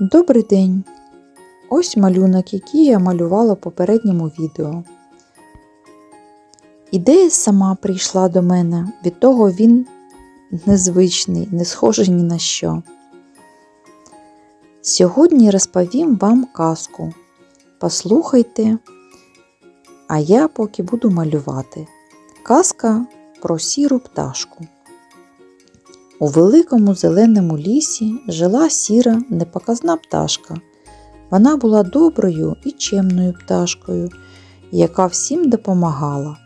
Добрий день! Ось малюнок, який я малювала в попередньому відео. Ідея сама прийшла до мене, від того він незвичний, не схожий ні на що. Сьогодні розповім вам казку. Послухайте, а я поки буду малювати. Казка про сіру пташку. У великому зеленому лісі жила сіра непоказна пташка. Вона була доброю і чемною пташкою, яка всім допомагала.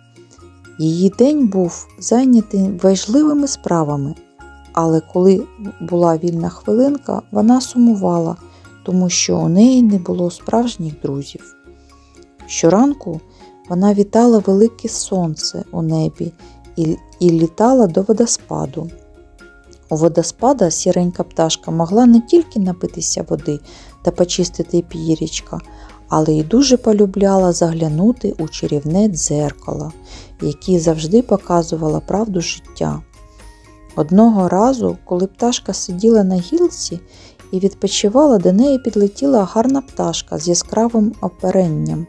Її день був зайнятий важливими справами, але коли була вільна хвилинка, вона сумувала, тому що у неї не було справжніх друзів. Щоранку вона вітала велике сонце у небі і, і літала до водоспаду. У водоспада сіренька пташка могла не тільки напитися води та почистити пірічка, але й дуже полюбляла заглянути у чарівне дзеркало, яке завжди показувало правду життя. Одного разу, коли пташка сиділа на гілці і відпочивала, до неї підлетіла гарна пташка з яскравим оперенням.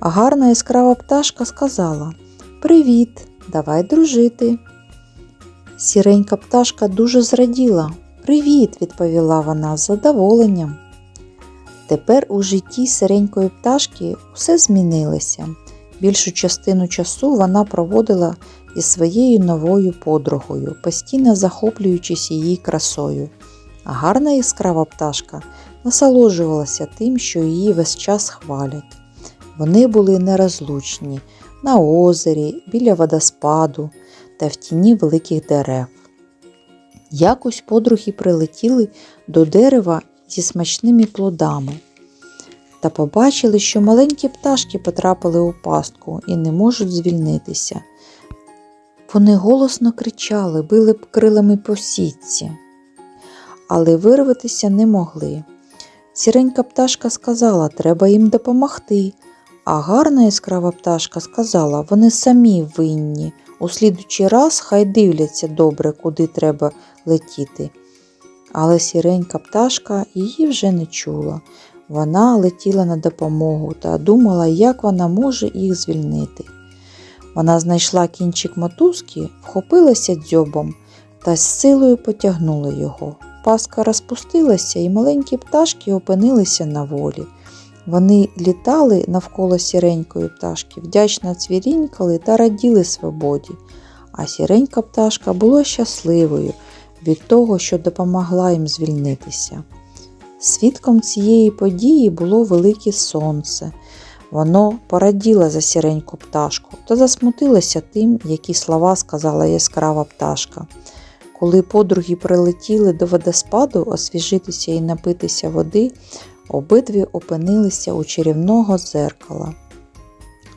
А гарна яскрава пташка сказала Привіт, давай дружити. Сіренька пташка дуже зраділа. Привіт, відповіла вона з задоволенням. Тепер у житті сиренької пташки все змінилося. Більшу частину часу вона проводила зі своєю новою подругою, постійно захоплюючись її красою. А гарна яскрава пташка насолоджувалася тим, що її весь час хвалять. Вони були нерозлучні на озері, біля водоспаду та в тіні великих дерев. Якось подруги прилетіли до дерева зі смачними плодами та побачили, що маленькі пташки потрапили у пастку і не можуть звільнитися. Вони голосно кричали, били б крилами по сітці, але вирватися не могли. Сіренька пташка сказала, треба їм допомогти, а гарна яскрава пташка сказала, вони самі винні. У слідучий раз хай дивляться добре, куди треба летіти. Але сіренька пташка її вже не чула. Вона летіла на допомогу та думала, як вона може їх звільнити. Вона знайшла кінчик мотузки, вхопилася дзьобом та з силою потягнула його. Паска розпустилася, і маленькі пташки опинилися на волі. Вони літали навколо сіренької пташки, вдячно цвірінькали та раділи свободі, а сіренька пташка була щасливою від того, що допомогла їм звільнитися. Свідком цієї події було велике сонце. Воно пораділо за сіреньку пташку та засмутилося тим, які слова сказала яскрава пташка. Коли подруги прилетіли до водоспаду освіжитися і напитися води, обидві опинилися у чарівного дзеркала.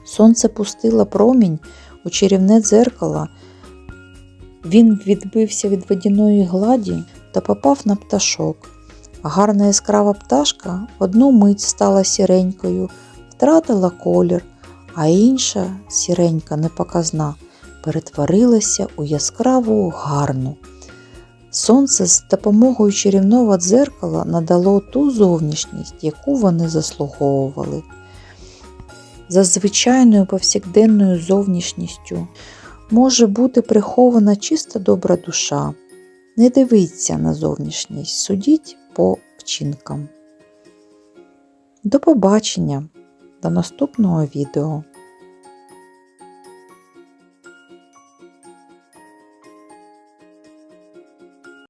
Сонце пустило промінь у чарівне дзеркало. Він відбився від водяної гладі та попав на пташок. Гарна яскрава пташка одну мить стала сіренькою, втратила колір, а інша сіренька непоказна перетворилася у яскраву гарну. Сонце з допомогою чарівного дзеркала надало ту зовнішність, яку вони заслуговували. За звичайною повсякденною зовнішністю може бути прихована чиста добра душа. Не дивіться на зовнішність, судіть по вчинкам. До побачення, до наступного відео.